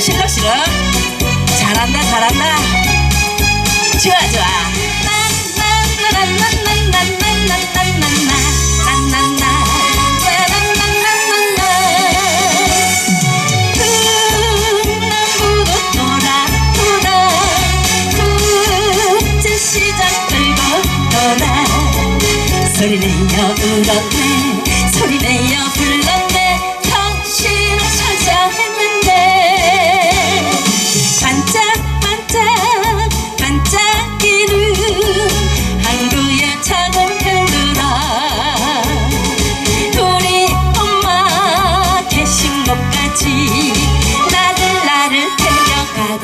실룩실룩 잘한다 잘한다. 좋아 좋아. 소리내어 불렀네. 소리내어 불렀네.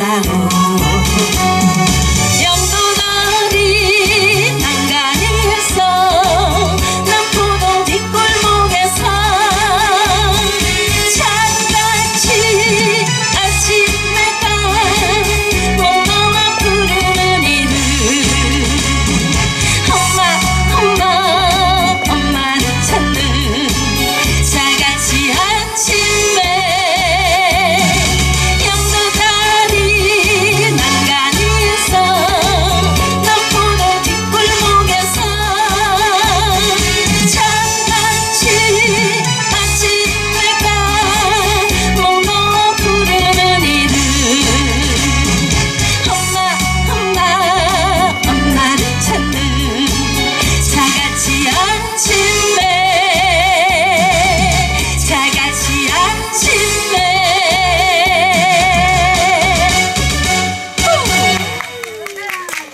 ตาหอ